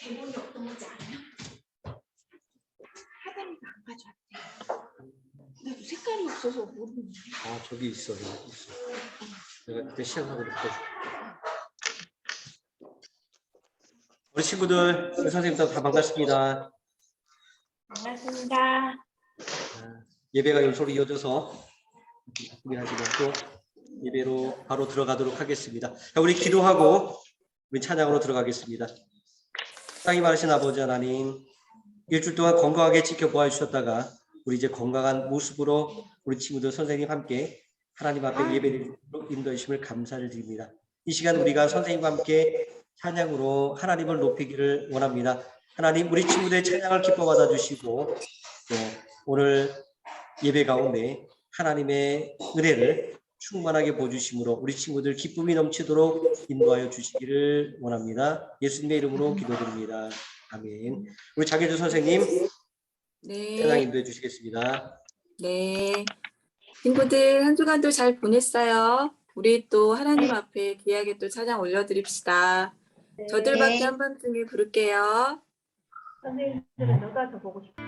대본이 어떤 건지 알아요? 하단이가 안 가져왔대. 나도 색깔이 없어서 모르는데. 아 저기 있어 여기 있어. 내가 그때 시작하고 바꿔줄게. 우리 친구들 우리 선생님들 다 반갑습니다. 반갑습니다. 아, 예배가 요소로 이어져서 바쁘게 하지 말고 예배로 바로 들어가도록 하겠습니다. 자, 우리 기도하고 우리 찬양으로 들어가겠습니다. 땅이 많으신 아버지 하나님 일주일 동안 건강하게 지켜보아 주셨다가 우리 이제 건강한 모습으로 우리 친구들 선생님 함께 하나님 앞에 예배를 인도해 주심을 감사를 드립니다. 이 시간 우리가 선생님과 함께 찬양으로 하나님을 높이기를 원합니다. 하나님 우리 친구들의 찬양을 기뻐 받아 주시고 또 오늘 예배 가운데 하나님의 은혜를 충만하게 보여주심으로 우리 친구들 기쁨이 넘치도록 인도하여 주시기를 원합니다. 예수님의 이름으로 기도드립니다. 아멘. 우리 장혜주 선생님 찬양 네, 인도해 주시겠습니다. 네. 친구들 한 주간도 잘 보냈어요. 우리 또 하나님 앞에 귀하게 또 찬양 올려드립시다. 저들밖에 한 번쯤에 부를게요. 선생님들은 누가 더 보고 싶어? 저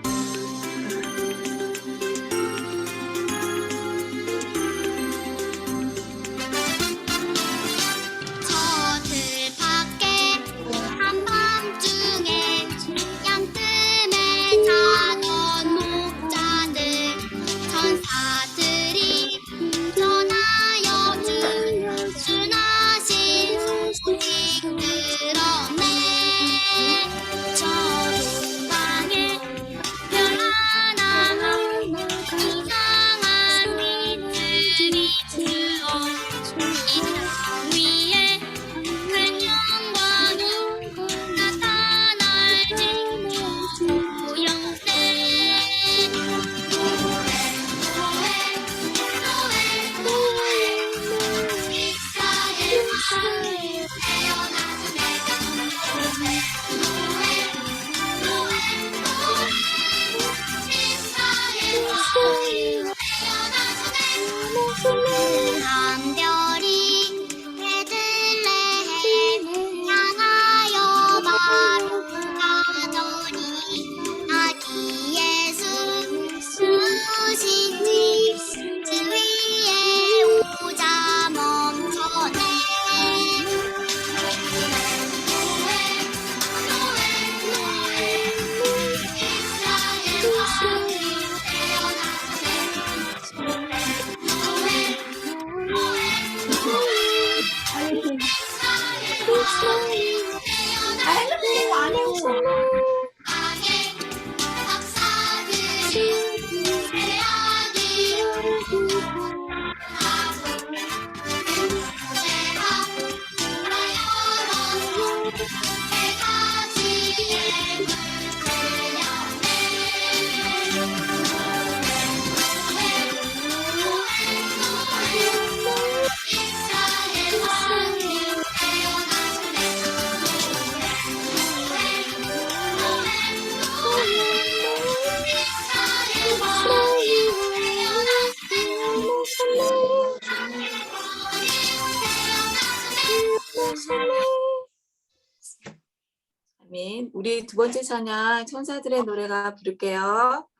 우리 두 번째 찬양 천사들의 노래가 부를게요.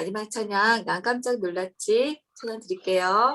마지막 찬양 난 깜짝 놀랐지 찬양 드릴게요.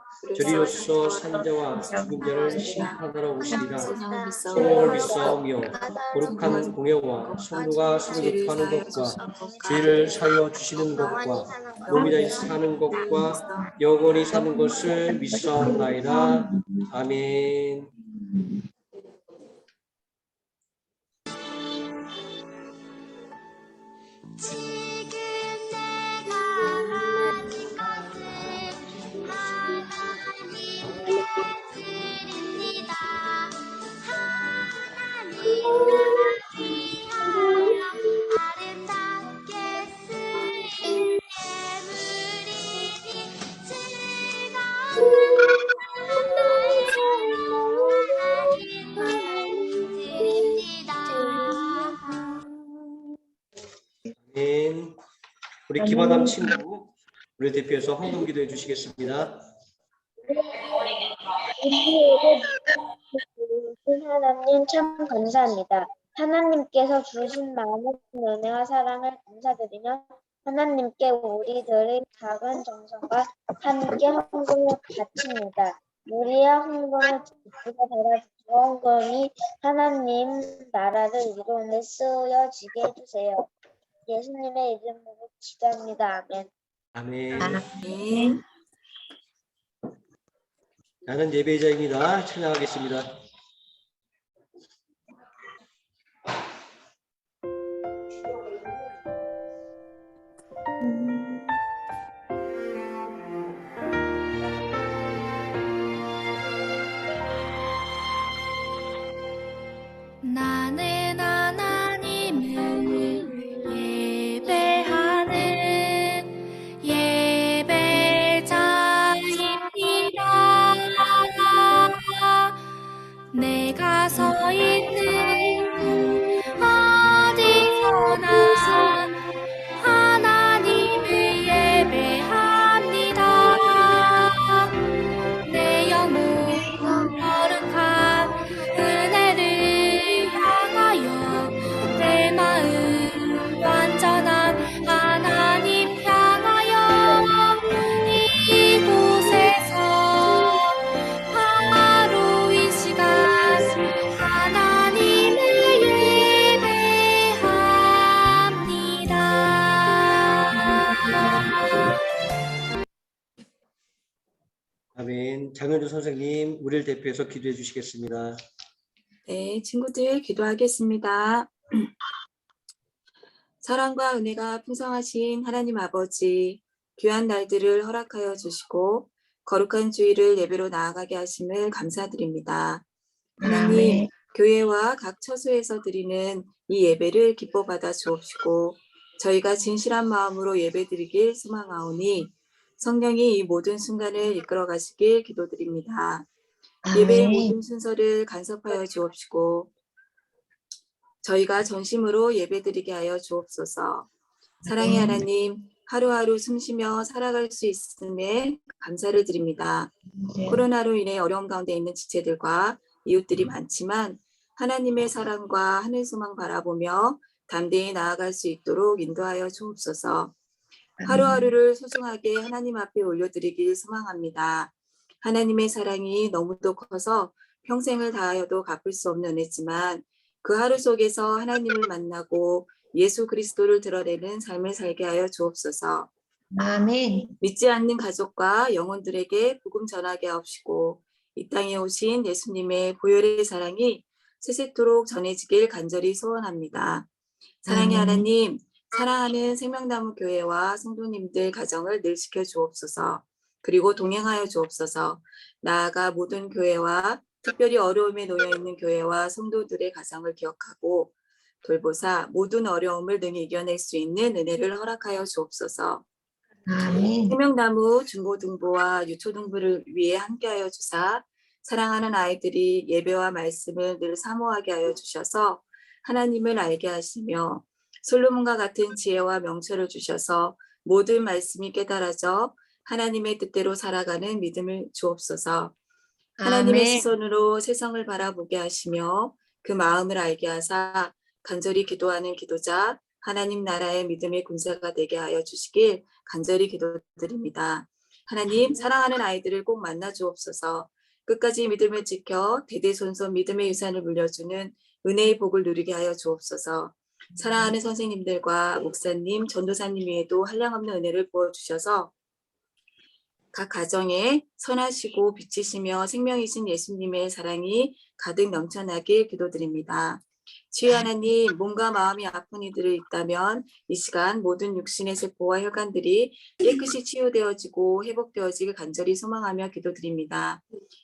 주리로서 산자와 죽은자를 심판하러 오시리라. 소원을 비싸오며 고룩한 공예와 성도가 서로 급하는 것과 죄를 살려주시는 것과 몸이 다시 사는 것과 영원히 사는 것을 믿사옵나이다. 아멘. 김하남 친구 우리 대표에서 황금 기도해 주시겠습니다. 하나님 참 감사합니다. 하나님께서 주신 많은 은혜와 사랑을 감사드리며 하나님께 우리들의 작은 정성과 함께 헌금을 바칩니다. 우리의 헌금을 기쁘게 받아주고 헌금이 하나님 나라를 이루는 쓰여지게 해주세요. 예수님의 이름으로 기도합니다. 아멘. 아멘. 네. 나는 예배자입니다. 찬양하겠습니다. 대표해서 기도해 주시겠습니다. 네, 친구들 기도하겠습니다. 사랑과 은혜가 풍성하신 하나님 아버지, 귀한 날들을 허락하여 주시고 거룩한 주일을 예배로 나아가게 하심을 감사드립니다. 하나님, 아멘. 교회와 각 처소에서 드리는 이 예배를 기뻐 받아 주옵시고 저희가 진실한 마음으로 예배드리길 소망하오니 성령이 이 모든 순간을 이끌어 가시길 기도드립니다. 예배의 아멘. 모든 순서를 간섭하여 주옵시고 저희가 전심으로 예배드리게 하여 주옵소서. 사랑의 아멘. 하나님, 하루하루 숨쉬며 살아갈 수 있음에 감사를 드립니다. 네. 코로나로 인해 어려움 가운데 있는 지체들과 이웃들이 많지만 하나님의 사랑과 하늘 소망 바라보며 담대히 나아갈 수 있도록 인도하여 주옵소서. 하루하루를 소중하게 하나님 앞에 올려드리길 소망합니다. 하나님의 사랑이 너무도 커서 평생을 다하여도 갚을 수 없는 은혜지만 그 하루 속에서 하나님을 만나고 예수 그리스도를 드러내는 삶을 살게 하여 주옵소서. 아멘. 믿지 않는 가족과 영혼들에게 복음 전하게 하옵시고 이 땅에 오신 예수님의 보혈의 사랑이 세세토록 전해지길 간절히 소원합니다. 사랑의 아멘. 하나님, 사랑하는 생명나무 교회와 성도님들 가정을 늘 지켜 주옵소서. 그리고 동행하여 주옵소서. 나아가 모든 교회와 특별히 어려움에 놓여 있는 교회와 성도들의 가정을 기억하고 돌보사 모든 어려움을 능히 이겨낼 수 있는 은혜를 허락하여 주옵소서. 아멘. 생명나무 중고등부와 유초등부를 위해 함께하여 주사 사랑하는 아이들이 예배와 말씀을 늘 사모하게 하여 주셔서 하나님을 알게 하시며 솔로몬과 같은 지혜와 명철을 주셔서 모든 말씀이 깨달아져 하나님의 뜻대로 살아가는 믿음을 주옵소서. 하나님의 아멘. 시선으로 세상을 바라보게 하시며 그 마음을 알게 하사 간절히 기도하는 기도자 하나님 나라의 믿음의 군사가 되게 하여 주시길 간절히 기도드립니다. 하나님 사랑하는 아이들을 꼭 만나 주옵소서. 끝까지 믿음을 지켜 대대손손 믿음의 유산을 물려주는 은혜의 복을 누리게 하여 주옵소서. 사랑하는 선생님들과 목사님, 전도사님 위에도 한량없는 은혜를 부어 주셔서 각 가정에 선하시고 빛이시며 생명이신 예수님의 사랑이 가득 넘쳐나길 기도드립니다. 주의 하나님, 몸과 마음이 아픈 이들이 있다면 이 시간 모든 육신의 세포와 혈관들이 깨끗이 치유되어지고 회복되어지길 간절히 소망하며 기도드립니다.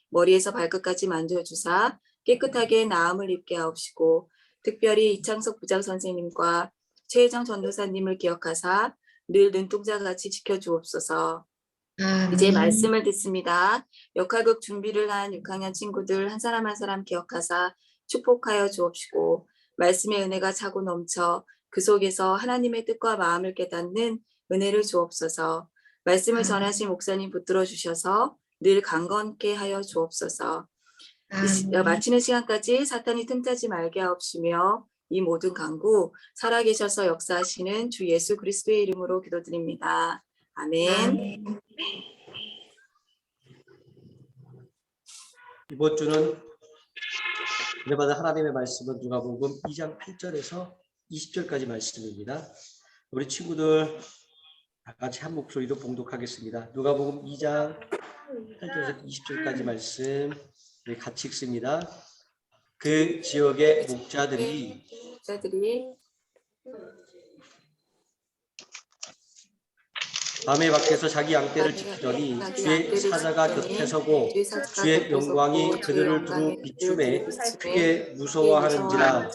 머리에서 발끝까지 만져주사 깨끗하게 나음을 입게 하옵시고 특별히 이창석 부장 선생님과 최혜정 전도사님을 기억하사 늘 눈동자같이 지켜주옵소서. 이제 아멘. 말씀을 듣습니다. 역할극 준비를 한 6학년 친구들 한 사람 한 사람 기억하사 축복하여 주옵시고 말씀의 은혜가 차고 넘쳐 그 속에서 하나님의 뜻과 마음을 깨닫는 은혜를 주옵소서. 말씀을 전하신 목사님 붙들어 주셔서 늘 강건케 하여 주옵소서. 아멘. 마치는 시간까지 사탄이 틈타지 말게 하옵시며 이 모든 강구 살아계셔서 역사하시는 주 예수 그리스도의 이름으로 기도드립니다. 아멘. 이번 주는 은혜받은 하나님의 말씀은 누가복음 2장 8절에서 20절까지 말씀입니다. 우리 친구들 다 같이 한 목소리로 봉독하겠습니다. 누가복음 2장 8절에서 20절까지 말씀 우리 같이 읽습니다. 그 지역의 목자들이 자들이 밤에 밖에서 자기 양떼를 지키더니 주의 사자가 곁에 서고 주의 영광이 그들을 두루 비춤에 크게 무서워하는지라.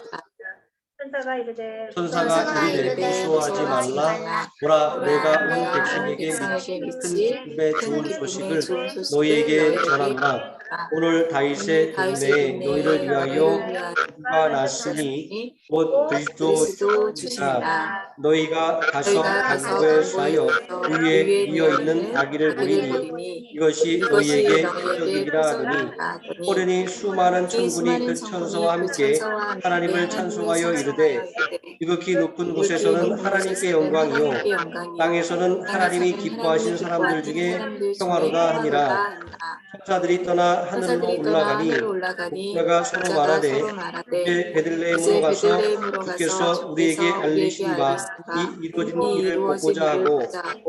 천사가 이르되 천사가 이르되 무서워하지 말라. 보라 내가 온 백성에게 미친 의 좋은 소식을 너희에게 전한다. 오늘 다윗의 동네에 너희를 위하여 누가 났으니 곧 그리스도 주시니라. 너희가 가서 강구에 쌓여 그 위에 이어 있는 아기를 보리니 이것이 너희에게 표적이라 하더니 호련히 수많은 천군이 그 천사와 함께 하나님을 찬송하여 이르되 지극히 높은 곳에서는 하나님께 영광이요. 땅에서는 하나님이 기뻐하신 사람들 중에 평화로다 하니라. 천사들이 떠나 하늘로 올라가니 목자가 서로 말하되 이제 베들레헴으로 가서 주께서 우리에게 알리신 바이 이루어진 일을 보고자 하고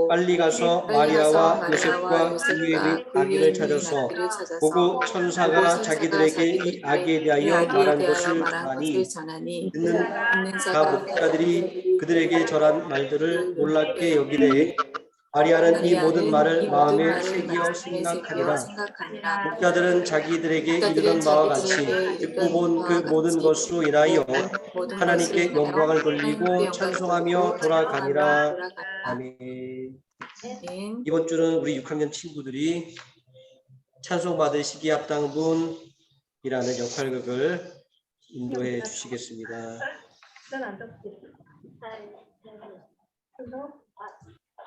빨리 가서 마리아와 요셉과 그의 아기를 찾아서 보고 천사가 자기들에게 이 아기에 대하여 말한 것을 전하니 듣는 가 목자들이 그들에게 절한 말들을 놀랍게 여기되 마리아는 이 모든 말을 마음에 새기어 생각하니라 목자들은 자기들에게 이르는 바와 같이 듣고 본 그 모든 것으로 인하여 하나님께 영광을 돌리고 찬송하며 돌아가니라 아멘 이번 주는 우리 6학년 친구들이 찬송 받으시기 합당분이라는 역할극을 인도해 주시겠습니다. 아,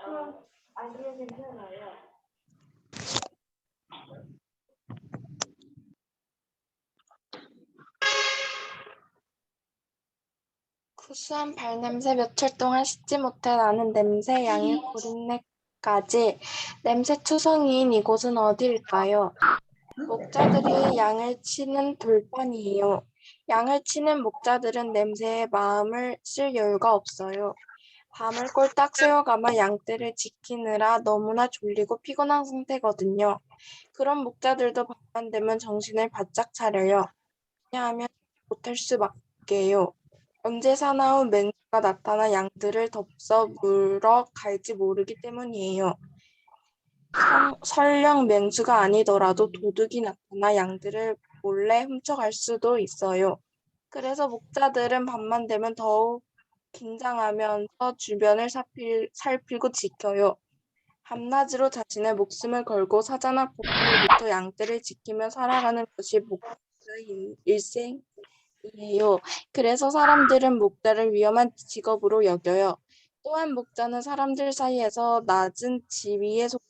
수업 구수한 발냄새 며칠 동안 씻지 못해 나는 냄새 양의 고린내까지 냄새 투성이인 이곳은 어디일까요? 목자들이 양을 치는 돌판이에요. 양을 치는 목자들은 냄새에 마음을 쓸 여유가 없어요. 밤을 꼴딱 새워가며 양떼를 지키느라 너무나 졸리고 피곤한 상태거든요. 그런 목자들도 밤만 되면 정신을 바짝 차려요. 왜냐하면 못할 수밖에요. 언제 사나운 맹수가 나타나 양들을 덥석 물어 갈지 모르기 때문이에요. 성- 설령 맹수가 아니더라도 도둑이 나타나 양들을 몰래 훔쳐갈 수도 있어요. 그래서 목자들은 밤만 되면 더욱 긴장하면서 주변을 살필, 살피고 지켜요. 밤낮으로 자신의 목숨을 걸고 사자나 고기로부터 양떼를 지키며 살아가는 것이 목자의 일- 일생이에요. 그래서 사람들은 목자를 위험한 직업으로 여겨요. 또한 목자는 사람들 사이에서 낮은 지위에 속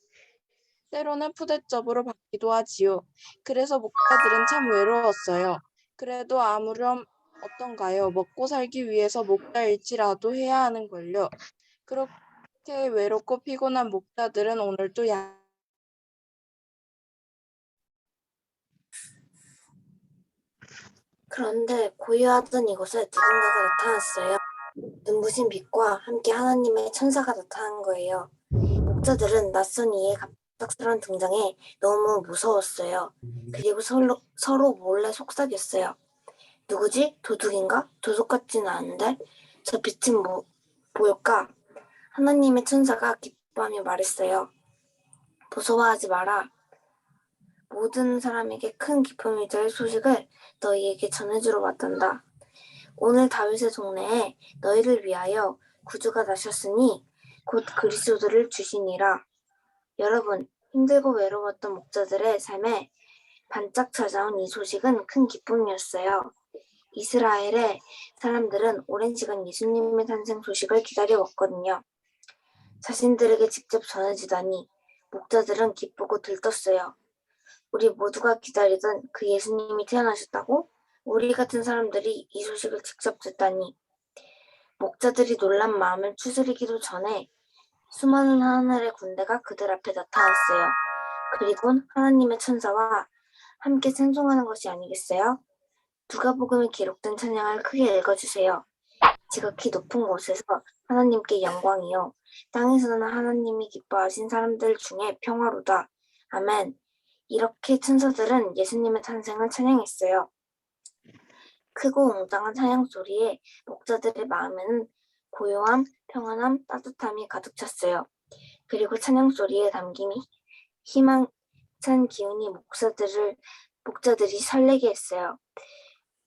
때로는 푸대접으로 받기도 하지요. 그래서 목자들은 참 외로웠어요. 그래도 아무렴 어떤가요? 먹고 살기 위해서 목자일지라도 해야 하는 걸요. 그렇게 외롭고 피곤한 목자들은 오늘도 양 그런데 고요하던 이곳에 누군가가 나타났어요. 눈부신 빛과 함께 하나님의 천사가 나타난 거예요. 목자들은 낯선 이의 갑작스러운 등장에 너무 무서웠어요. 그리고 서로, 서로 몰래 속삭였어요. 누구지? 도둑인가? 도둑 같지는 않은데? 저 빛은 뭐, 뭐일까? 하나님의 천사가 기뻐하며 말했어요. 무서워하지 마라. 모든 사람에게 큰 기쁨이 될 소식을 너희에게 전해주러 왔단다. 오늘 다윗의 동네에 너희를 위하여 구주가 나셨으니 곧 그리스도를 주시니라. 여러분, 힘들고 외로웠던 목자들의 삶에 반짝 찾아온 이 소식은 큰 기쁨이었어요. 이스라엘의 사람들은 오랜 시간 예수님의 탄생 소식을 기다려 왔거든요. 자신들에게 직접 전해지다니 목자들은 기쁘고 들떴어요. 우리 모두가 기다리던 그 예수님이 태어나셨다고? 우리 같은 사람들이 이 소식을 직접 듣다니 목자들이 놀란 마음을 추스리기도 전에 수많은 하늘의 군대가 그들 앞에 나타났어요. 그리곤 하나님의 천사와 함께 찬송하는 것이 아니겠어요? 누가복음에 기록된 찬양을 크게 읽어주세요. 지극히 높은 곳에서 하나님께 영광이요. 땅에서는 하나님이 기뻐하신 사람들 중에 평화로다. 아멘. 이렇게 천사들은 예수님의 탄생을 찬양했어요. 크고 웅장한 찬양 소리에 목자들의 마음에는 고요함, 평안함, 따뜻함이 가득 찼어요. 그리고 찬양 소리에 담김이 희망찬 기운이 목사들을 목자들이 설레게 했어요.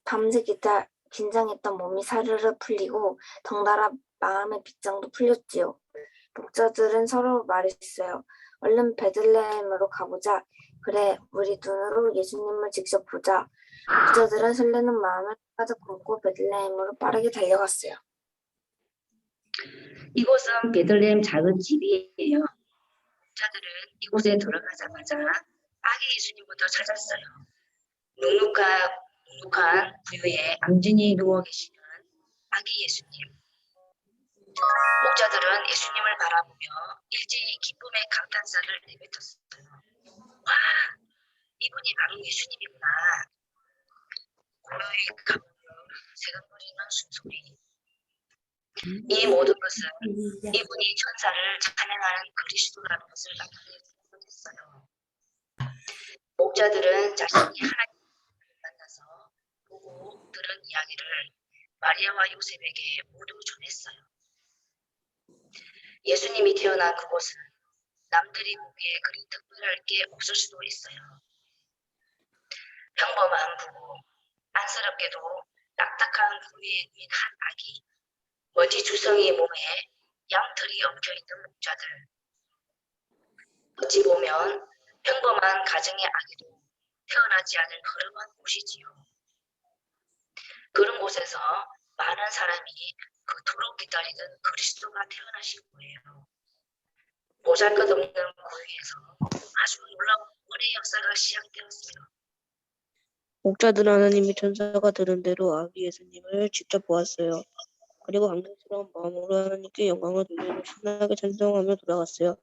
밤새 기다 긴장했던 몸이 사르르 풀리고 덩달아 마음의 빗장도 풀렸지요. 목자들은 서로 말했어요. 얼른 베들레헴으로 가보자. 그래, 우리 눈으로 예수님을 직접 보자. 목자들은 설레는 마음을 가득 품고 베들레헴으로 빠르게 달려갔어요. 이곳은 베들레헴 작은 집이에요. 자들은 이곳에 들어가자마자 아기 예수님부터 찾았어요. 눅눅한, 눅눅한 부유에 앙진이 누워 계시는 아기 예수님. 목자들은 예수님을 바라보며 일제히 기쁨의 감탄사를 내뱉었어요. 와, 이분이 바로 예수님이구나. 고요히 가보며 새근거리는 숨소리. 이 모든 것은 이분이 천사를 찬양하는 그리스도라는 것을 나타내고 있어요. 목자들은 자신이 보고 들은 이야기를 마리아와 요셉에게 모두 전했어요. 예수님이 태어난 그곳은 남들이 보기에 그리 특별할 게 없을 수도 있어요. 평범한 부부, 안쓰럽게도 딱딱한 부위에 누인 한 아기, 먼지 주성이 몸에 양털이 엉켜 있는 목자들. 어찌 보면 평범한 가정의 아기도 태어나지 않을 흐름한 곳이지요. 그런 곳에서 많은 사람이 그토록 기다리던 그리스도가 태어나신 거예요. 보잘것없는 고유에서 아주 놀라운 은혜 역사가 시작되었어요. 목자들은 하나님의 천사가 들은 대로 아기 예수님을 직접 보았어요. 그리고 감격스러운 마음으로 하나님께 영광을 돌리며 신나게 찬송하며 돌아갔어요.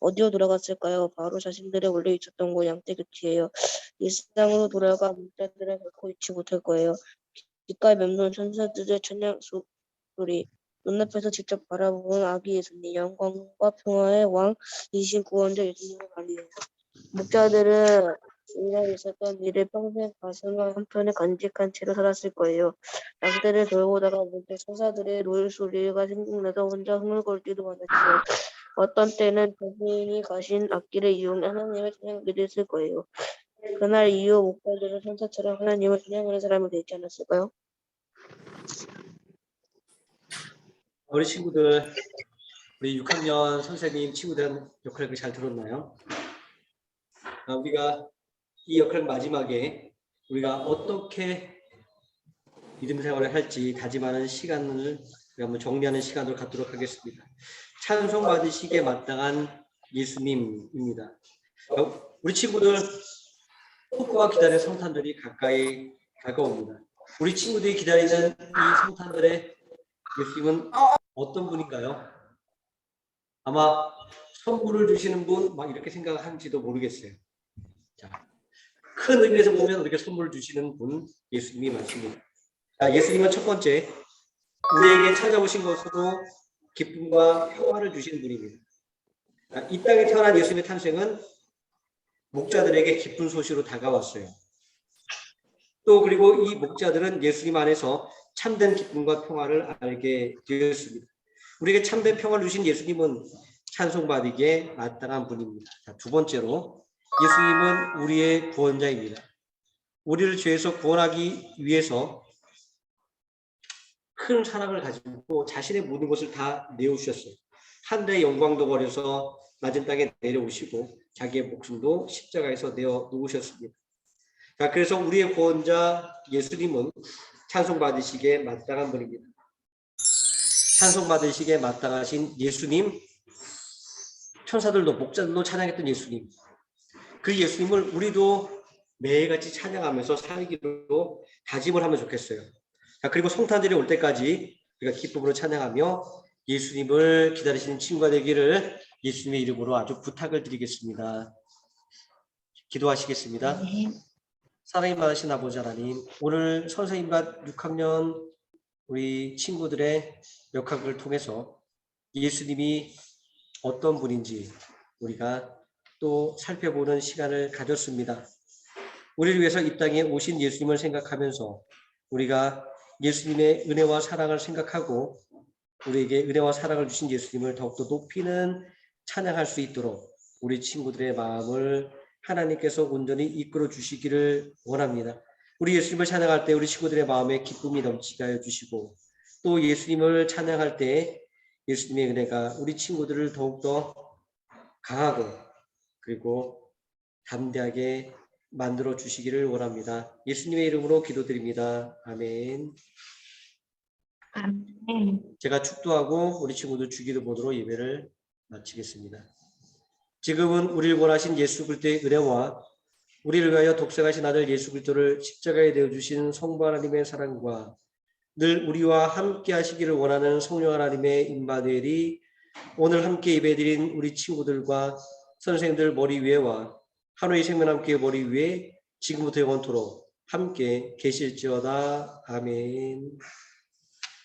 어디로 돌아갔을까요? 바로 자신들의 원래 있었던 곳 양떼 곁이에요. 일상으로 돌아가 목자들은 결코 잊지 못할 거예요. 귓가에 맴도는 천사들의 찬양 소- 소리, 눈앞에서 직접 바라보는 아기 예수님, 영광과 평화의 왕, 이신 구원자 예수님을 말해요. 목자들은 이날 있었던 일을 평생 가슴 한편에 간직한 채로 살았을 거예요. 양떼를 돌보다가 문득 천사들의 노래 소리가 생각나서 혼자 흥얼거리지도 않았지요. 어떤 때는 자신이 가신 악기를 이용해 하나님을 찬양하기도 했을 거예요. 그날 이후 목자들은 천사처럼 하나님을 찬양하는 사람이 되지 않았을까요? 우리 친구들, 우리 6학년 선생님 친구들 역할을 잘 들었나요? 아, 우리가 이 역할 마지막에 우리가 어떻게 믿음 생활을 할지 다짐하는 시간을 한번 정리하는 시간을 갖도록 하겠습니다. 찬송 받으시기에 마땅한 예수님입니다. 어, 우리 친구들 폭포가 기다리는 성탄들이 가까이 다가옵니다. 우리 친구들이 기다리는 이 성탄들의 예수님은 어떤 분인가요? 아마 선물을 주시는 분 막 이렇게 생각하는지도 모르겠어요. 자, 큰 의미에서 보면 이렇게 선물을 주시는 분 예수님이 맞습니다. 자, 예수님은 첫 번째 우리에게 찾아오신 것으로 기쁨과 평화를 주시는 분입니다. 자, 이 땅에 태어난 예수님의 탄생은 목자들에게 기쁜 소식으로 다가왔어요. 또 그리고 이 목자들은 예수님 안에서 참된 기쁨과 평화를 알게 되었습니다. 우리에게 참된 평화를 주신 예수님은 찬송받기에 마땅한 분입니다. 자, 두 번째로 예수님은 우리의 구원자입니다. 우리를 죄에서 구원하기 위해서 큰 사랑을 가지고 자신의 모든 것을 다 내어주셨어요. 하늘의 영광도 버려서 낮은 땅에 내려오시고 자기의 목숨도 십자가에서 내어 놓으셨습니다. 자, 그래서 우리의 구원자 예수님은 찬송 받으시기에 마땅한 분입니다. 찬송 받으시기에 마땅하신 예수님, 천사들도 목자들도 찬양했던 예수님. 그 예수님을 우리도 매일같이 찬양하면서 살기로 다짐을 하면 좋겠어요. 자, 그리고 성탄절이 올 때까지 우리가 기쁨으로 찬양하며 예수님을 기다리시는 친구가 되기를 예수님의 이름으로 아주 부탁을 드리겠습니다. 기도하시겠습니다. 사랑이 많으신 아버지 하나님, 오늘 선생님과 6학년 우리 친구들의 역학을 통해서 예수님이 어떤 분인지 우리가 또 살펴보는 시간을 가졌습니다. 우리를 위해서 이 땅에 오신 예수님을 생각하면서 우리가 예수님의 은혜와 사랑을 생각하고 우리에게 은혜와 사랑을 주신 예수님을 더욱더 높이는 찬양할 수 있도록 우리 친구들의 마음을 하나님께서 온전히 이끌어 주시기를 원합니다. 우리 예수님을 찬양할 때 우리 친구들의 마음에 기쁨이 넘치게 하여 주시고 또 예수님을 찬양할 때 예수님의 은혜가 우리 친구들을 더욱더 강하고 그리고 담대하게 만들어 주시기를 원합니다. 예수님의 이름으로 기도드립니다. 아멘. 제가 축도하고 우리 친구들 주기도 보도록 예배를 마치겠습니다. 지금은 우리를 원하신 예수 그리스도의 은혜와 우리를 위하여 독생하신 아들 예수 그리스도를 십자가에 내어 주신 성부 하나님의 사랑과 늘 우리와 함께 하시기를 원하는 성령 하나님의 임마누엘이 오늘 함께 예배드린 우리 친구들과 선생님들 머리 위에와 하루의 생명 함께 머리 위에 지금부터 영원토록 함께 계실지어다 아멘.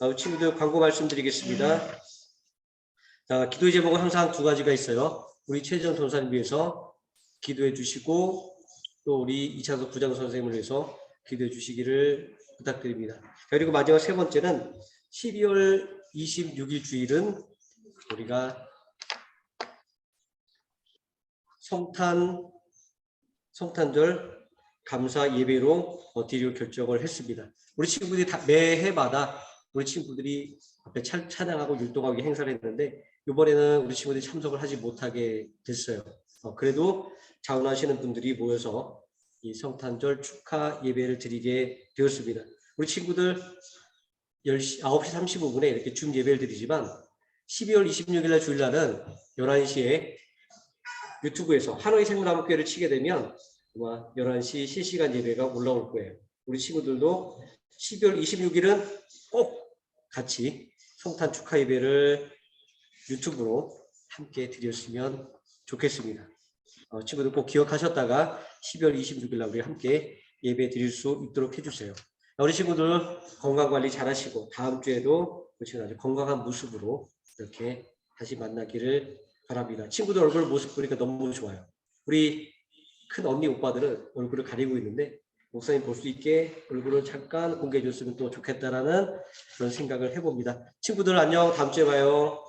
아, 친구들 광고 말씀드리겠습니다. 자, 기도의 제목은 항상 두 가지가 있어요. 우리 최정 전사님 위해서 기도해 주시고 또 우리 이창석 부장 선생님을 위해서 기도해 주시기를 부탁드립니다. 자, 그리고 마지막 세 번째는 12월 26일 주일은 우리가 성탄 성탄절 감사 예배로 어, 드리기로 결정을 했습니다. 우리 친구들이 다 매해마다 우리 친구들이 앞에 찬- 찬양하고 율동하기 행사를 했는데 이번에는 우리 친구들이 참석을 하지 못하게 됐어요. 어, 그래도 자원하시는 분들이 모여서 이 성탄절 축하 예배를 드리게 되었습니다. 우리 친구들 10시, 9시 35분에 이렇게 줌 예배를 드리지만 12월 26일 날 주일날은 11시에 유튜브에서 하노이 생물나무교회를 치게 되면 아마 11시 실시간 예배가 올라올 거예요. 우리 친구들도 12월 26일은 꼭 같이 성탄 축하 예배를 유튜브로 함께 드렸으면 좋겠습니다. 어, 친구들 꼭 기억하셨다가 12월 26일 날 우리 함께 예배 드릴 수 있도록 해주세요. 우리 친구들 건강 관리 잘 하시고 다음 주에도 친구들 아주 건강한 모습으로 이렇게 다시 만나기를 바랍니다. 친구들 얼굴 모습 보니까 너무 좋아요. 우리 큰 언니 오빠들은 얼굴을 가리고 있는데 목사님 볼 수 있게 얼굴을 잠깐 공개해 줬으면 또 좋겠다라는 그런 생각을 해봅니다. 친구들 안녕 다음 주에 봐요.